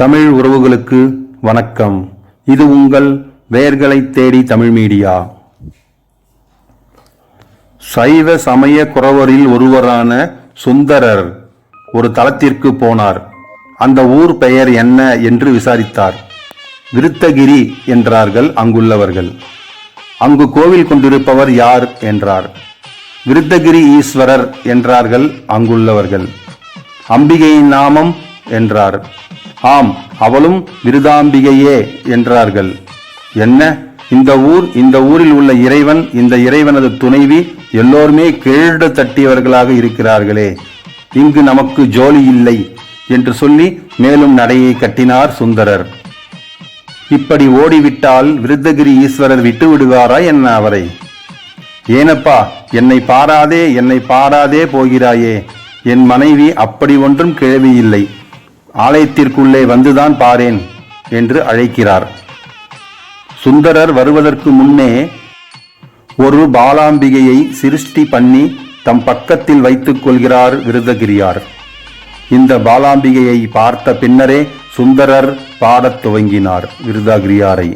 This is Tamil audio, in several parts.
தமிழ் உறவுகளுக்கு வணக்கம். இது உங்கள் வேர்களை தேடி தமிழ் மீடியா. சைவ சமய குறவரில் ஒருவரான சுந்தரர் ஒரு தலத்திற்கு போனார். அந்த ஊர் பெயர் என்ன என்று விசாரித்தார். விருத்தகிரி என்றார்கள் அங்குள்ளவர்கள். அங்கு கோவில் கொண்டிருப்பவர் யார் என்றார். விருத்தகிரி ஈஸ்வரர் என்றார்கள் அங்குள்ளவர்கள். அம்பிகையின் நாமம் என்றார். ஆம் அவளும் விருதாம்பிகையே என்றார்கள். என்ன? இந்த ஊர் இந்த ஊரில் உள்ள இறைவன் இந்த இறைவனது துணைவி எல்லோருமே கீழடு தட்டியவர்களாக இருக்கிறார்களே. இங்கு நமக்கு ஜோலி இல்லை என்று சொல்லி மேலும் நடையை கட்டினார் சுந்தரர். இப்படி ஓடிவிட்டால் விருத்தகிரி ஈஸ்வரர் விட்டு விடுவாரா என்ன அவரை? ஏனப்பா என்னை பாராதே என்னை பாராதே போகிறாயே. என் மனைவி அப்படி ஒன்றும் கிழவி இல்லை ஆலயத்திற்குள்ளே வந்துதான் பாரேன் என்று அழைக்கிறார். சுந்தரர் வருவதற்கு முன்னே ஒரு பாலாம்பிகையை சிருஷ்டி பண்ணி தம் பக்கத்தில் வைத்துக் கொள்கிறார் விருதகிரியார். இந்த பாலாம்பிகையை பார்த்த பின்னரே சுந்தரர் பாடத் துவங்கினார் விருதகிரியாரை.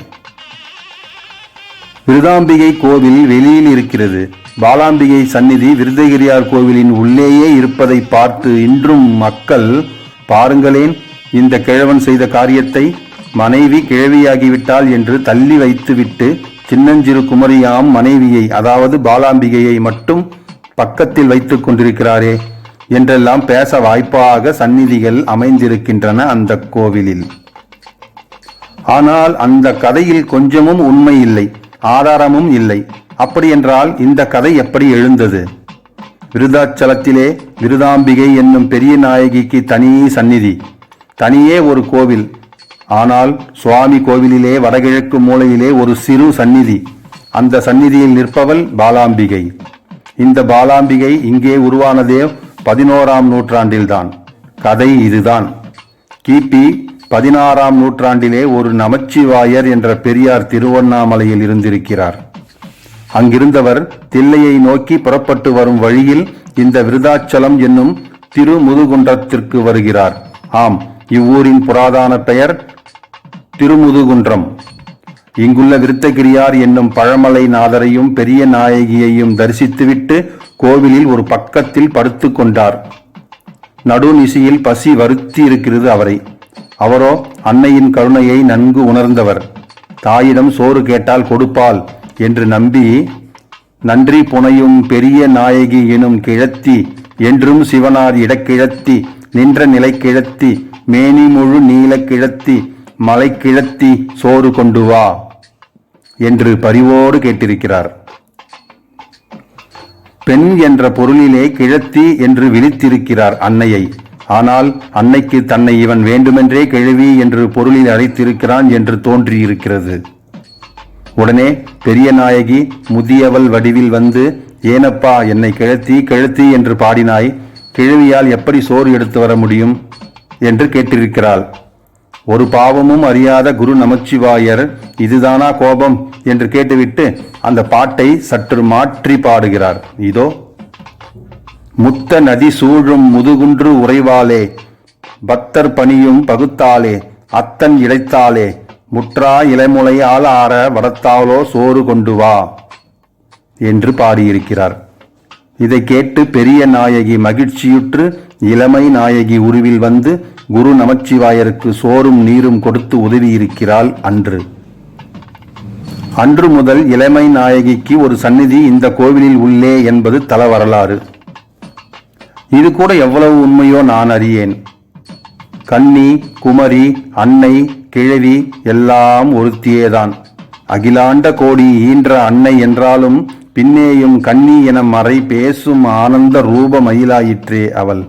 விருதாம்பிகை கோவில் வெளியில் இருக்கிறது. பாலாம்பிகை சந்நிதி விருதகிரியார் கோவிலின் உள்ளேயே இருப்பதை பார்த்து இன்றும் மக்கள் பாருங்களேன் இந்த கிழவன் செய்த காரியத்தை மனைவி கிழவியாகிவிட்டாள் என்று தள்ளி வைத்துவிட்டு சின்னஞ்சிறு குமரியாம் மனைவியை அதாவது பாலாம்பிகையை மட்டும் பக்கத்தில் வைத்துக் கொண்டிருக்கிறாரே என்றெல்லாம் பேச வாய்ப்பாக சந்நிதிகள் அமைந்திருக்கின்றன அந்த கோவிலில். ஆனால் அந்த கதையில் கொஞ்சமும் உண்மை இல்லை ஆதாரமும் இல்லை. அப்படியென்றால் இந்த கதை எப்படி எழுந்தது? விருதாச்சலத்திலே விருதாம்பிகை என்னும் பெரிய நாயகிக்கு தனி சந்நிதி. தனியே ஒரு கோவில். ஆனால் சுவாமி கோவிலிலே வடகிழக்கு மூலையிலே ஒரு சிறு சந்நிதி. அந்த சந்நிதியில் நிற்பவள் பாலாம்பிகை. இந்த பாலாம்பிகை இங்கே உருவானதே பதினோராம் நூற்றாண்டில்தான். கதை இதுதான். கிபி பதினாறாம் நூற்றாண்டிலே ஒரு நமச்சிவாயர் என்ற பெரியார் திருவண்ணாமலையில் இருந்திருக்கிறார். அங்கிருந்தவர் தில்லையை நோக்கி புறப்பட்டு வரும் வழியில் இந்த விருதாச்சலம் என்னும் திருமுதுகுன்றத்திற்கு வருகிறார். ஆம் இவ்வூரின் புராதான பெயர் திருமுதுகுன்றம். இங்குள்ள விருத்தகிரியார் என்னும் பழமலை நாதரையும் பெரிய நாயகியையும் தரிசித்துவிட்டு கோவிலில் ஒரு பக்கத்தில் படுத்து கொண்டார். நடுநிசியில் பசி வருத்தி இருக்கிறது அவரை. அவரோ அன்னையின் கருணையை நன்கு உணர்ந்தவர். தாயிடம் சோறு கேட்டால் கொடுப்பாள். என்று நம்பி நன்றி புனையும் பெரிய நாயகி எனும் கிழத்தி என்றும் சிவனார் இடக்கிழத்தி நின்ற நிலை கிழத்தி மேனி முழு நீல கிழத்தி மலை கிழத்தி சோறு கொண்டு வா என்று பரிவோடு கேட்டிருக்கிறார். பெண் என்ற பொருளிலே கிழத்தி என்று விழித்திருக்கிறார் அன்னையை. ஆனால் அன்னைக்கு தன்னை இவன் வேண்டுமென்றே கிழவி என்று பொருளில் அழைத்திருக்கிறான் என்று தோன்றியிருக்கிறது. உடனே பெரிய நாயகி முதியவள் வடிவில் வந்து ஏனப்பா என்னை கிழத்தி கிழத்தி என்று பாடினாய். கிழவியால் எப்படி சோறு எடுத்து வர முடியும்? என்று கேட்டிருக்கிறாள். ஒரு பாவமும் அறியாத குரு நமச்சிவாயர் இதுதானா கோபம்? என்று கேட்டுவிட்டு அந்த பாட்டை சற்று மாற்றி பாடுகிறார். இதோ முத்த நதி சூழும் முதுகுன்று உறைவாளே பக்தர் பணியும் பகுத்தாலே அத்தன் இழைத்தாலே முற்றா இலைமுலையால் ஆற வடத்தாலோ சோறு கொண்டு வா என்று பாடியிருக்கிறார். இதை கேட்டு பெரிய நாயகி மகிழ்ச்சியுற்று இளமை நாயகி உருவில் வந்து குரு நமச்சிவாயருக்கு சோறும் நீரும் கொடுத்து உதவியிருக்கிறாள் அன்று. அன்று முதல் இளமை நாயகிக்கு ஒரு சந்நிதி இந்த கோவிலில் உள்ளே என்பது தல வரலாறு. இது கூட எவ்வளவு உண்மையோ நான் அறியேன். கன்னி குமரி அன்னை கிழவி எல்லாம் ஒருத்தியேதான். அகிலாண்ட கோடி ஈன்ற அன்னை என்றாலும் பின்னேயும் கன்னி என மறை பேசும் ஆனந்த ரூப மயிலாயிற்றே அவள்.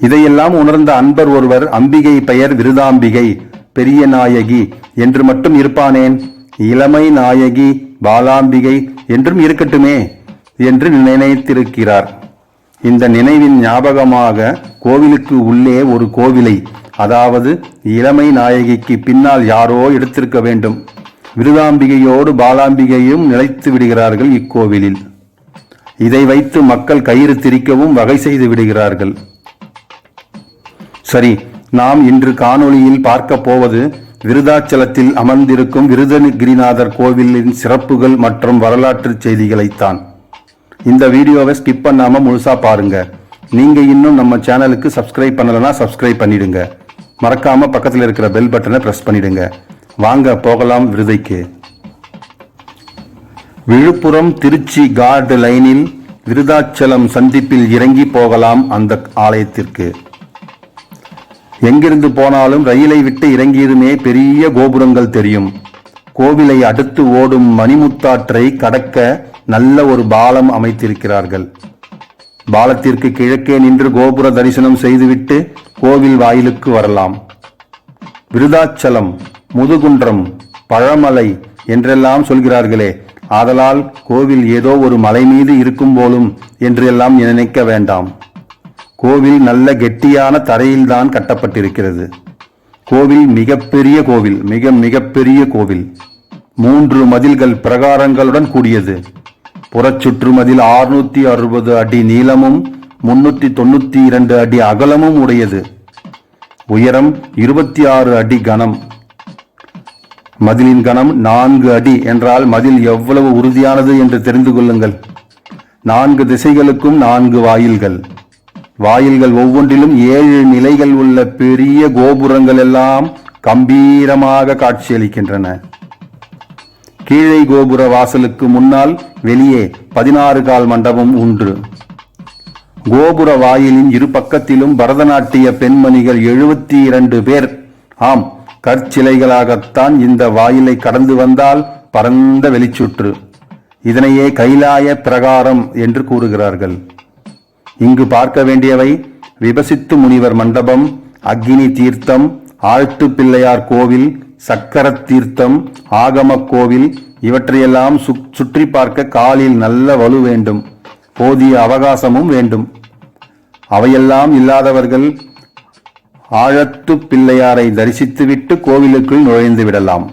இதையெல்லாம் உணர்ந்த அன்பர் ஒருவர் அம்பிகை பெயர் விருதாம்பிகை பெரிய நாயகி என்று மட்டும் இருப்பானேன்? இளமை நாயகி பாலாம்பிகை என்றும் இருக்கட்டுமே என்று நினைத்திருக்கிறார். இந்த நினைவின் ஞாபகமாக கோவிலுக்கு உள்ளே ஒரு கோவிலை அதாவது இளமை நாயகிக்கு பின்னால் யாரோ எடுத்திருக்க வேண்டும். விருதாம்பிகையோடு பாலாம்பிகையும் நிலைத்து விடுகிறார்கள் இக்கோவிலில். இதை வைத்து மக்கள் கயிறு திரிக்கவும் வகை செய்து விடுகிறார்கள். சரி நாம் இன்று காணொளியில் பார்க்க போவது விருதாச்சலத்தில் அமர்ந்திருக்கும் விருதகிரிநாதர் கோவிலின் சிறப்புகள் மற்றும் வரலாற்று செய்திகளைத்தான். இந்த வீடியோவை ஸ்கிப் பண்ணாமல் முழுசாக பாருங்க. நீங்கள் இன்னும் நம்ம சேனலுக்கு சப்ஸ்கிரைப் பண்ணலைன்னா சப்ஸ்கிரைப் பண்ணிடுங்க. மறக்காமல் பக்கத்தில் இருக்கிற பெல் பட்டனை பிரஸ் பண்ணிடுங்க. வாங்க போகலாம் விருதைக்கு. விழுப்புரம் திருச்சி கார்டு லைனில் விருதாச்சலம் சந்திப்பில் இறங்கி போகலாம் அந்த ஆலயத்திற்கு. எங்கிருந்து போனாலும் ரயிலை விட்டு இறங்கியதுமே பெரிய கோபுரங்கள் தெரியும். கோவிலை அடுத்து ஓடும் மணிமுத்தாற்றை கடக்க நல்ல ஒரு பாலம் அமைத்திருக்கிறார்கள். பாலத்திற்கு கிழக்கே நின்று கோபுர தரிசனம் செய்துவிட்டு கோவில் வாயிலுக்கு வரலாம். விருதாச்சலம் முதுகுன்றம் பழமலை என்றெல்லாம் சொல்கிறார்களே ஆதலால் கோவில் ஏதோ ஒரு மலை மீது இருக்கும் போலும் என்றெல்லாம் நினைக்க வேண்டாம். கோவில் நல்ல கெட்டியான தரையில்தான் கட்டப்பட்டிருக்கிறது. கோவில் மிகப்பெரிய கோவில் மிக மிகப்பெரிய கோவில். மூன்று மதில்கள் பிரகாரங்களுடன் கூடியது. புறச்சுற்றுமதில் ஆறுநூத்தி அறுபது அடி நீளமும் முன்னூத்தி தொண்ணூத்தி இரண்டு அடி அகலமும் உடையது. உயரம் இருபத்தி ஆறு அடி கனம் மதிலின் கனம் நான்கு அடி என்றால் மதில் எவ்வளவு உறுதியானது என்று தெரிந்து கொள்ளுங்கள். நான்கு திசைகளுக்கும் நான்கு வாயில்கள். வாயில்கள் ஒவ்வொன்றிலும் ஏழு நிலைகள் உள்ள பெரிய கோபுரங்கள் எல்லாம் கம்பீரமாக காட்சியளிக்கின்றன. கீழே கோபுர வாசலுக்கு முன்னால் வெளியே பதினாறு கால் மண்டபம் உண்டு. கோபுர வாயிலின் இரு பக்கத்திலும் பரதநாட்டிய பெண்மணிகள் எழுபத்தி இரண்டு பேர். ஆம் கற்சிலைகளாகத்தான் இந்த வாயிலை கடந்து வந்தால் பரந்த வெளிச்சுற்று. இதனையே கைலாய பிரகாரம் என்று கூறுகிறார்கள். இங்கு பார்க்க வேண்டியவை விபசித்து முனிவர் மண்டபம் அக்னி தீர்த்தம் ஆழ்த்து பிள்ளையார் கோவில் சக்கர தீர்த்தம் ஆகம கோவில் இவற்றையெல்லாம் சு- சுற்றி பார்க்க காலில் நல்ல வலு வேண்டும். போதிய அவகாசமும் வேண்டும். அவையெல்லாம் இல்லாதவர்கள் ஆழத்து பிள்ளையாரை தரிசித்துவிட்டு கோவிலுக்குள் நுழைந்து விடலாம்.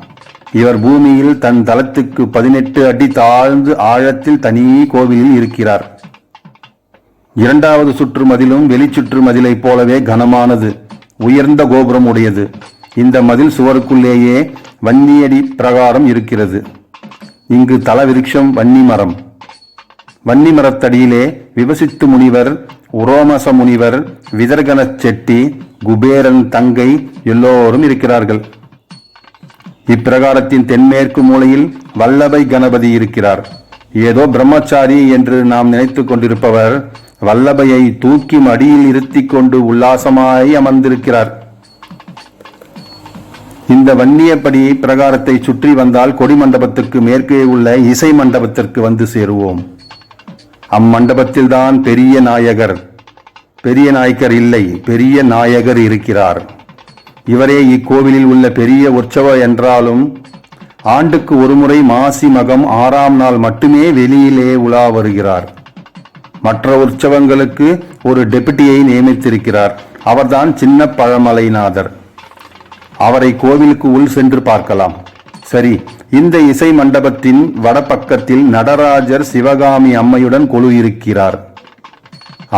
இவர் பூமியில் தன் தலத்துக்கு பதினெட்டு அடி தாழ்ந்து ஆழத்தில் தனி கோவிலில் இருக்கிறார். இரண்டாவது சுற்று மதிலும் வெளிச்சுற்று மதிலைப் போலவே கனமானது. உயர்ந்த கோபுரம் உடையது இந்த மதில் சுவருக்குள்ளேயே வன்னியடி பிரகாரம் இருக்கிறது. இங்கு தலவிருட்சம் வன்னி மரம். வன்னி மரத்தடியிலே விவசித்து முனிவர் உரோமச முனிவர் விதர்கன செட்டி குபேரன் தங்கை எல்லோரும் இருக்கிறார்கள். இப்பிரகாரத்தின் தென்மேற்கு மூலையில் வல்லபை கணபதி இருக்கிறார். ஏதோ பிரம்மச்சாரி என்று நாம் நினைத்து கொண்டிருப்பவர் வல்லபையை தூக்கி மடியில் இருத்திக் கொண்டு உல்லாசமாய் அமர்ந்திருக்கிறார். இந்த வன்னியப்படி பிரகாரத்தை சுற்றி வந்தால் கொடி மண்டபத்துக்கு மேற்கே உள்ள இசை மண்டபத்திற்கு வந்து சேருவோம். அம்மண்டபத்தில்தான் பெரிய நாயகர் பெரிய நாயக்கர் இல்லை பெரிய நாயகர் இருக்கிறார். இவரே இக்கோவிலில் உள்ள பெரிய உற்சவ என்றாலும் ஆண்டுக்கு ஒருமுறை மாசி மகம் ஆறாம் நாள் மட்டுமே வெளியிலே உலா வருகிறார். மற்ற உற்சவங்களுக்கு ஒரு டெபுட்டியை நியமித்திருக்கிறார். அவர்தான் சின்ன பழமலைநாதர். அவரை கோவிலுக்கு உள் சென்று பார்க்கலாம். சரி இந்த இசை மண்டபத்தின் வடபக்கத்தில் நடராஜர் சிவகாமி அம்மையுடன் கொலு இருக்கிறார்.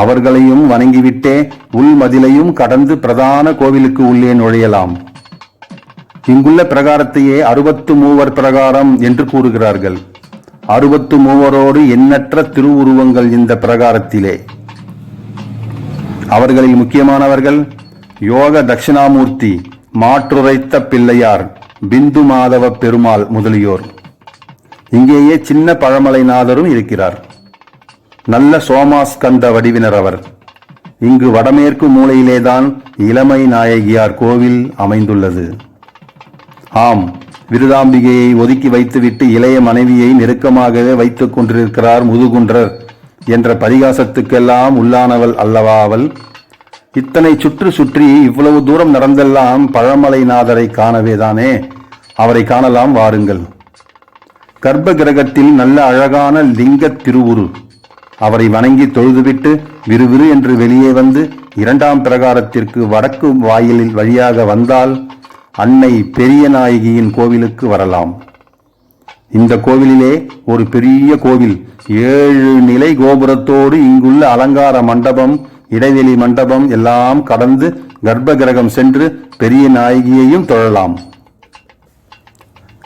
அவர்களையும் வணங்கிவிட்டே உள் மதிலையும் கடந்து பிரதான கோவிலுக்கு உள்ளே நுழையலாம். இங்குள்ள பிரகாரத்தையே அறுபத்து மூவர் பிரகாரம் என்று கூறுகிறார்கள். அறுபத்து மூவரோடு எண்ணற்ற திருவுருவங்கள் இந்த பிரகாரத்திலே. அவர்களில் முக்கியமானவர்கள் யோக தட்சிணாமூர்த்தி மாற்றுரைத்த பிள்ளையார் பிந்து மாதவ பெருமாள் முதலியோர். இங்கேயே சின்ன பழமலைநாதரும் இருக்கிறார். நல்ல சோமாஸ்கந்த வடிவினர் அவர். இங்கு வடமேற்கு மூலையிலேதான் இளமை நாயகியார் கோவில் அமைந்துள்ளது. ஆம் விருதாம்பிகையை ஒதுக்கி வைத்துவிட்டு இளைய மனைவியை நெருக்கமாகவே வைத்துக் கொண்டிருக்கிறார் முதுகுன்றர் என்ற பரிகாசத்துக்கெல்லாம் உள்ளானவள் அல்லவா அவள்? இத்தனை சுற்று சுற்றி இவ்வளவு தூரம் நடந்தெல்லாம் பழமலைநாதரை காணவேதானே? அவரை காணலாம் வாருங்கள். கர்ப்ப கிரகத்தில் நல்ல அழகான லிங்க திருவுரு. அவரை வணங்கி தொழுதுவிட்டு விறுவிறு என்று வெளியே வந்து இரண்டாம் பிரகாரத்திற்கு வடக்கு வாயிலில் வழியாக வந்தால் அன்னை பெரிய நாயகியின் கோவிலுக்கு வரலாம். இந்த கோவிலிலே ஒரு பெரிய கோவில். ஏழு நிலை கோபுரத்தோடு இங்குள்ள அலங்கார மண்டபம் இடைவெளி மண்டபம் எல்லாம் கடந்து கர்ப்ப கிரகம் சென்று பெரிய நாயகியையும் தொழலாம்.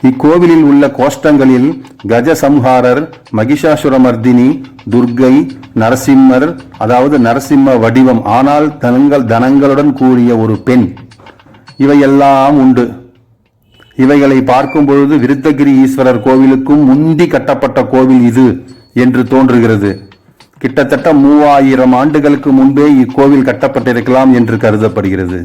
இக்கோவிலில் உள்ள கோஷ்டங்களில் கஜசம்ஹாரர் மகிஷாசுரமர்தினி துர்க்கை நரசிம்மர் அதாவது நரசிம்ம வடிவம் ஆனால் தனங்கள் தனங்களுடன் கூடிய ஒரு பெண். இவையெல்லாம் உண்டு. இவைகளை பார்க்கும் பொழுது விருத்தகிரி ஈஸ்வரர் கோவிலுக்கும் முந்தி கட்டப்பட்ட கோவில் இது என்று தோன்றுகிறது. கிட்டத்தட்ட மூவாயிரம் ஆண்டுகளுக்கு முன்பே இக்கோவில் கட்டப்பட்டிருக்கலாம் என்று கருதப்படுகிறது.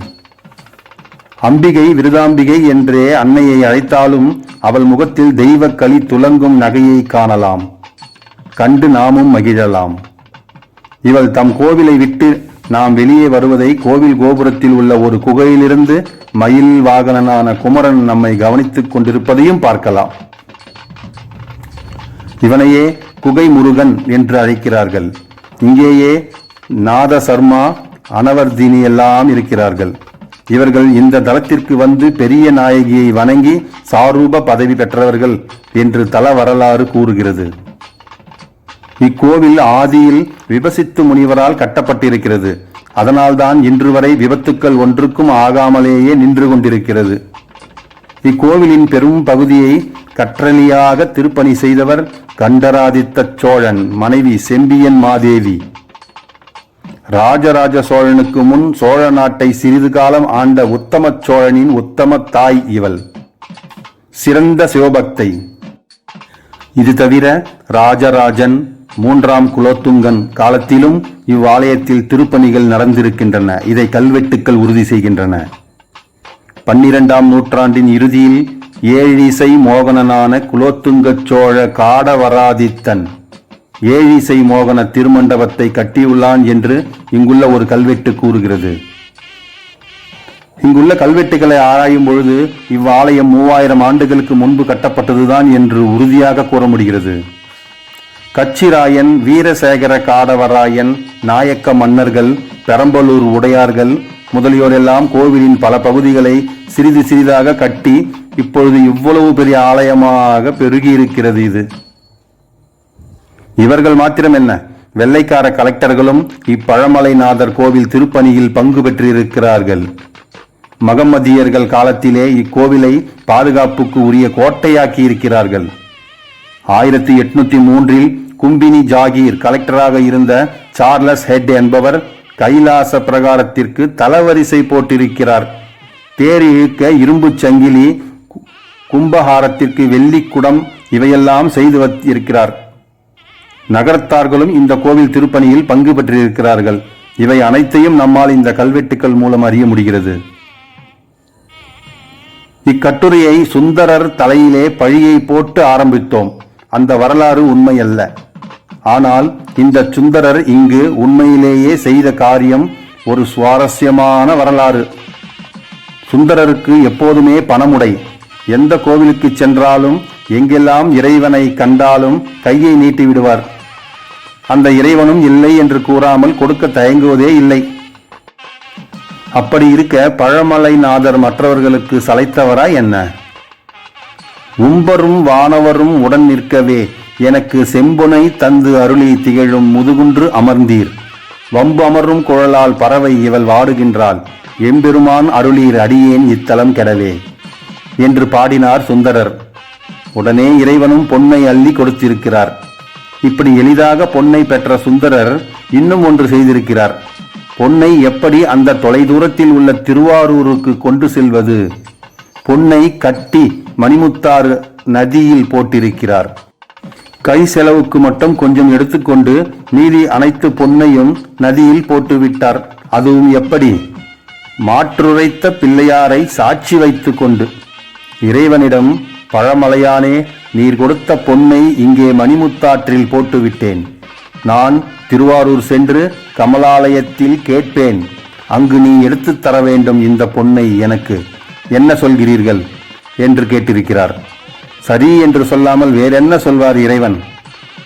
அம்பிகை விருதாம்பிகை என்றே அன்னையை அழைத்தாலும் அவள் முகத்தில் தெய்வ களி துலங்கும் நகையை காணலாம். கண்டு நாமும் மகிழலாம். இவள் தம் கோவிலை விட்டு நாம் வெளியே வருவதை கோவில் கோபுரத்தில் உள்ள ஒரு குகையிலிருந்து மயில் வாகனனான குமரன் நம்மை கவனித்துக் கொண்டிருப்பதையும் பார்க்கலாம். இவனையே குகை முருகன் என்று அழைக்கிறார்கள். இங்கேயே நாத சர்மா அனவர்தினி எல்லாம் இருக்கிறார்கள். இவர்கள் இந்த தளத்திற்கு வந்து பெரிய நாயகியை வணங்கி சாரூப பதவி பெற்றவர்கள் என்று தல வரலாறு கூறுகிறது. இக்கோவில் ஆதியில் விபசித்து முனிவரால் கட்டப்பட்டிருக்கிறது. அதனால்தான் இன்று வரை விபத்துக்கள் ஒன்றுக்கும் ஆகாமலேயே நின்று கொண்டிருக்கிறது. இக்கோவிலின் பெரும் பகுதியை கற்றளியாக திருப்பணி செய்தவர் கண்டராதித்த சோழன் மனைவி செம்பியன் மாதேவி. ராஜராஜ சோழனுக்கு முன் சோழ நாட்டை சிறிது காலம் ஆண்ட உத்தம சோழனின் உத்தம தாய் இவள். சிறந்த சிவபக்தை. இது தவிர ராஜராஜன் மூன்றாம் குலோத்துங்கன் காலத்திலும் இவ்வாலயத்தில் திருப்பணிகள் நடந்திருக்கின்றன. இதை கல்வெட்டுக்கள் உறுதி செய்கின்றன. பன்னிரெண்டாம் நூற்றாண்டின் இறுதியில் ஏழிசை மோகனனான குலோத்துங்கச் சோழ காடவராதித்தன். ஏழிசை மோகன திருமண்டபத்தை கட்டியுள்ளான் என்று இங்குள்ள ஒரு கல்வெட்டு கூறுகிறது. இங்குள்ள கல்வெட்டுகளை ஆராயும் பொழுது இவ்வாலயம் மூவாயிரம் ஆண்டுகளுக்கு முன்பு கட்டப்பட்டதுதான் என்று உறுதியாக கூற முடிகிறது. கச்சிராயன் வீரசேகர காடவராயன் நாயக்க மன்னர்கள் பெரம்பலூர் உடையார்கள் முதலியோரெல்லாம் கோவிலின் பல பகுதிகளை சிறிது சிறிதாக கட்டி இப்பொழுது இவ்வளவு பெரிய ஆலயமாக பெருகியிருக்கிறது இது. இவர்கள் மாத்திரம் என்ன வெள்ளைக்கார கலெக்டர்களும் இப்பழமலைநாதர் கோவில் திருப்பணியில் பங்கு பெற்றிருக்கிறார்கள். மகம்மதியர்கள் காலத்திலே இக்கோவிலை பாதுகாப்புக்கு உரிய கோட்டையாக்கி இருக்கிறார்கள் ஆயிரத்தி எட்நூத்தி மூன்றில் கும்பினி ஜாகீர் கலெக்டராக இருந்த சார்லஸ் ஹெட் என்பவர் கைலாச பிரகாரத்திற்கு தலவரிசை போட்டிருக்கிறார். தேர் இழுக்க இரும்புச் சங்கிலி கும்பஹாரத்திற்கு வெள்ளி குடம் இவையெல்லாம் செய்து இருக்கிறார் நகரத்தார்களும் இந்த கோவில் திருப்பணியில் பங்கு பெற்றிருக்கிறார்கள். இவை அனைத்தையும் நம்மால் இந்த கல்வெட்டுக்கள் மூலம் அறிய முடிகிறது. இக்கட்டுரையை சுந்தரர் தலையிலே பழியை போட்டு ஆரம்பித்தோம். அந்த வரலாறு உண்மையல்ல. ஆனால் இந்த சுந்தரர் இங்கு உண்மையிலேயே செய்த காரியம் ஒரு சுவாரஸ்யமான வரலாறு. சுந்தரருக்கு எப்போதுமே பணமுடை. எந்த கோவிலுக்கு சென்றாலும் எங்கெல்லாம் இறைவனை கண்டாலும் கையை நீட்டி விடுவார். அந்த இறைவனும் இல்லை என்று கூறாமல் கொடுக்க தயங்குவதே இல்லை. அப்படி இருக்க பழமலைநாதர் மற்றவர்களுக்கு சளைத்தவரா என்ன? உம்பரும் வானவரும் உடன் நிற்கவே எனக்கு செம்புனை தந்து அருளி திகழும் முதுகுன்று அமர்ந்தீர். வம்பு அமரும் குழலால் பறவை இவள் வாடுகின்றாள். எம்பெருமான் அருளீர் அடியேன் இத்தலம் கெடவே. என்று பாடினார் சுந்தரர். உடனே இறைவனும் பொன்னை அள்ளி கொடுத்திருக்கிறார். இப்படி எளிதாக பொன்னை பெற்ற சுந்தரர் இன்னும் ஒன்று செய்திருக்கிறார். பொன்னை எப்படி அந்த தொலைதூரத்தில் உள்ள திருவாரூருக்கு கொண்டு செல்வது? பொன்னை கட்டி மணிமுத்தாறு நதியில் போட்டிருக்கிறார். கை செலவுக்கு மட்டும் கொஞ்சம் எடுத்துக்கொண்டு மீதி அனைத்து பொன்னையும் நதியில் போட்டுவிட்டார். அதுவும் எப்படி? மாற்றுரைத்த பிள்ளையாரை சாட்சி வைத்துக்கொண்டு கொண்டு இறைவனிடம் பழமலையானே நீர் கொடுத்த பொன்னை இங்கே மணிமுத்தாற்றில் போட்டுவிட்டேன். நான் திருவாரூர் சென்று கமலாலயத்தில் கேட்பேன். அங்கு நீ எடுத்துத் தர வேண்டும் இந்த பொன்னை எனக்கு. என்ன சொல்கிறீர்கள்? என்று கேட்டிருக்கிறார். சரி என்று சொல்லாமல் வேறென்ன சொல்வார் இறைவன்?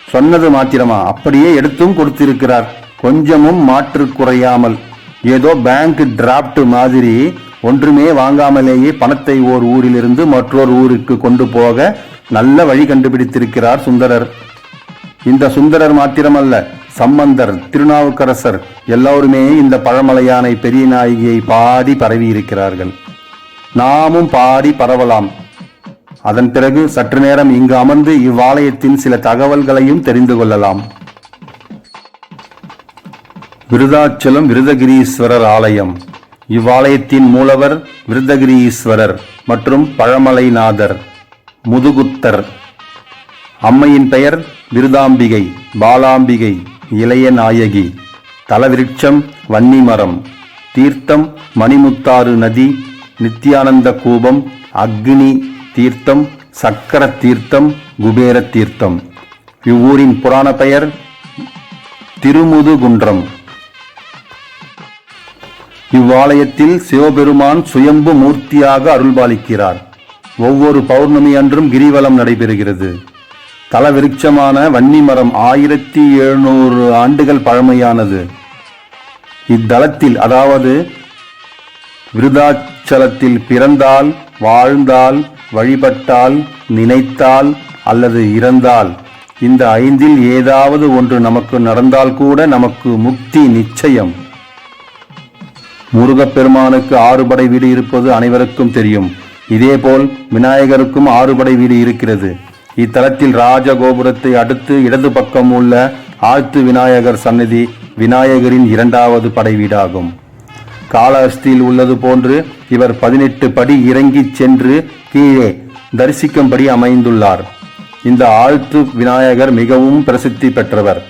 சொன்னது மாத்திரமா? அப்படியே எடுத்தும் கொடுத்திருக்கிறார். கொஞ்சமும் மாற்று குறையாமல். ஏதோ பேங்க் டிராப்ட் மாதிரி ஒன்றுமே வாங்காமலேயே பணத்தை ஓர் ஊரிலிருந்து மற்றொரு ஊருக்கு கொண்டு போக நல்ல வழி கண்டுபிடித்திருக்கிறார் சுந்தரர். இந்த சுந்தரர் மாத்திரமல்ல சம்பந்தர் திருநாவுக்கரசர் எல்லோருமே இந்த பழமலையானை பெரிய நாயகியை பாடி பரவி இருக்கிறார்கள் நாமும் பாடி பரவலாம். அதன் பிறகு சற்று நேரம் இங்கு அமர்ந்து இவ்வாலயத்தின் சில தகவல்களையும் தெரிந்து கொள்ளலாம். விருதாச்சலம் விருதகிரீஸ்வரர் ஆலயம். இவ்வாலயத்தின் மூலவர் விருதகிரீஸ்வரர் மற்றும் பழமலைநாதர் முதுகுத்தர். அம்மையின் பெயர் விருதாம்பிகை பாலாம்பிகை இளைய நாயகி. தலவிருட்சம் வன்னிமரம். தீர்த்தம் மணிமுத்தாறு நதி நித்யானந்த கூபம் அக்னி தீர்த்தம் சக்கர தீர்த்தம் குபேர தீர்த்தம். இவ்வூரின் புராண பெயர் திருமுதுகுன்றம். இவ்வாலயத்தில் சிவபெருமான் சுயம்பு மூர்த்தியாக அருள்பாலிக்கிறார். ஒவ்வொரு பௌர்ணமி அன்றும் கிரிவலம் நடைபெறுகிறது. தலவிருட்சமான வன்னி வன்னிமரம் ஆயிரத்தி எழுநூறு ஆண்டுகள் பழமையானது. இத்தலத்தில் அதாவது விருதாச்சலத்தில் பிறந்தால் வாழ்ந்தால் வழிபட்டால் நினைத்தால் அல்லது இறந்தால் இந்த ஐந்தில் ஏதாவது ஒன்று நமக்கு நடந்தால் கூட நமக்கு முக்தி நிச்சயம். முருகப்பெருமானுக்கு ஆறுபடை வீடு இருப்பது அனைவருக்கும் தெரியும். இதேபோல் விநாயகருக்கும் ஆறுபடை வீடு இருக்கிறது. இத்தலத்தில் ராஜகோபுரத்தை அடுத்து இடது பக்கம் உள்ள ஆழ்த்து விநாயகர் சன்னதி விநாயகரின் இரண்டாவது படை வீடாகும். காளஹஸ்தியில் உள்ளது போன்று இவர் பதினெட்டு படி இறங்கிச் சென்று கீழே தரிசிக்கும்படி அமைந்துள்ளார். இந்த ஆழ்த்து விநாயகர் மிகவும் பிரசித்தி பெற்றவர்.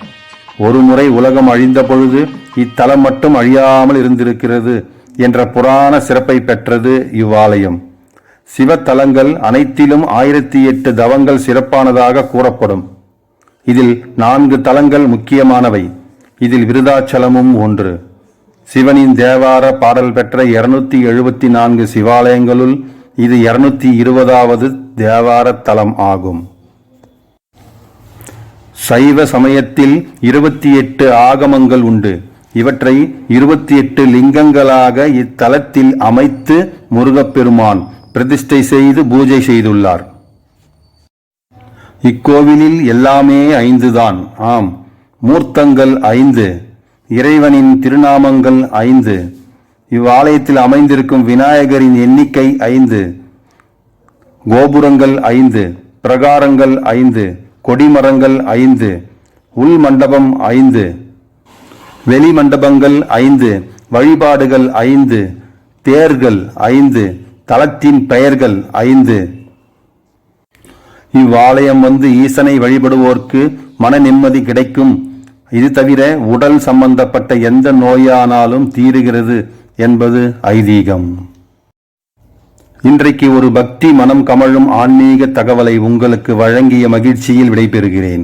ஒருமுறை உலகம் அழிந்த பொழுது இத்தலம் மட்டும் அழியாமல் இருந்திருக்கிறது என்ற புராண சிறப்பை பெற்றது இவ்வாலயம். சிவத்தலங்கள் அனைத்திலும் ஆயிரத்தி எட்டு தவங்கள் சிறப்பானதாக கூறப்படும். இதில் நான்கு தலங்கள் முக்கியமானவை. இதில் விருதாச்சலமும் ஒன்று. சிவனின் தேவார பாடல் பெற்ற இருநூத்தி எழுபத்தி நான்கு சிவாலயங்களுள் இது இருநூத்தி இருபதாவது தேவார தலம் ஆகும். சைவ சமயத்தில் இருபத்தி எட்டு ஆகமங்கள் உண்டு. இவற்றை இருபத்தி எட்டு லிங்கங்களாக இத்தலத்தில் அமைத்து முருகப்பெருமான் பிரதிஷ்டை செய்து பூஜை செய்துள்ளார். இக்கோவிலில் எல்லாமே ஐந்துதான். ஆம் மூர்த்தங்கள் ஐந்து இறைவனின் திருநாமங்கள் ஐந்து இவ்வாலயத்தில் அமைந்திருக்கும் விநாயகரின் எண்ணிக்கை ஐந்து கோபுரங்கள் ஐந்து பிரகாரங்கள் ஐந்து கொடிமரங்கள் ஐந்து உள் மண்டபம் ஐந்து வெளி மண்டபங்கள் ஐந்து வழிபாடுகள் ஐந்து தேர்கள் ஐந்து தலத்தின் பெயர்கள் ஐந்து. இவ்வாலயம் வந்து ஈசனை வழிபடுவோர்க்கு மன நிம்மதி கிடைக்கும். இது தவிர உடல் சம்பந்தப்பட்ட எந்த நோயானாலும் தீருகிறது என்பது ஐதீகம். இன்றைக்கு ஒரு பக்தி மனம் கமழும் ஆன்மீக தகவலை உங்களுக்கு வழங்கிய மகிழ்ச்சியில் விடைபெறுகிறேன்.